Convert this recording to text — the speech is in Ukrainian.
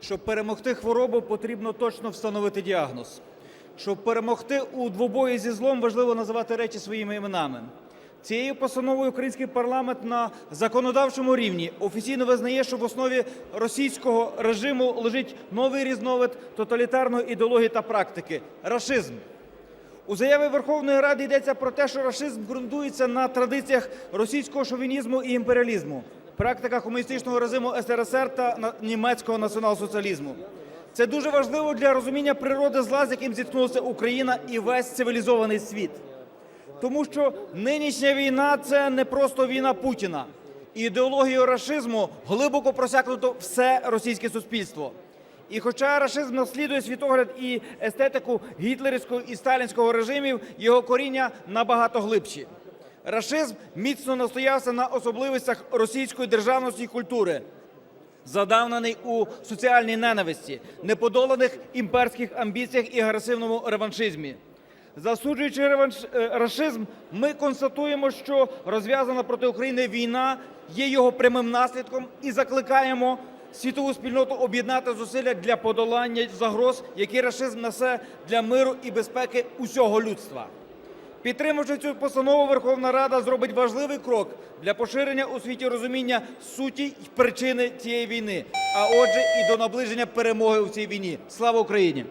Щоб перемогти хворобу, потрібно точно встановити діагноз. Щоб перемогти у двобої зі злом, важливо називати речі своїми іменами. Цією постановою український парламент на законодавчому рівні офіційно визнає, що в основі російського режиму лежить новий різновид тоталітарної ідеології та практики рашизм. У заяві Верховної Ради йдеться про те, що рашизм ґрунтується на традиціях російського шовінізму і імперіалізму, практиках комуністичного режиму СРСР та німецького націонал-соціалізму. Це дуже важливо для розуміння природи зла, з яким зіткнулася Україна і весь цивілізований світ. Тому що нинішня війна це не просто війна Путіна. Ідеологією рашизму глибоко просякнуто все російське суспільство. І хоча рашизм наслідує світогляд і естетику гітлерівського і сталінського режимів, його коріння набагато глибші. Рашизм міцно настоявся на особливостях російської державності і культури, задавнений у соціальній ненависті, неподоланих імперських амбіціях і агресивному реваншизмі. Засуджуючи реванш... е, рашизм, ми констатуємо, що розв'язана проти України війна є його прямим наслідком і закликаємо світову спільноту об'єднати зусилля для подолання загроз, які рашизм несе для миру і безпеки усього людства. Підтримавши цю постанову, Верховна Рада зробить важливий крок для поширення у світі розуміння суті й причини цієї війни, а отже, і до наближення перемоги у цій війні. Слава Україні!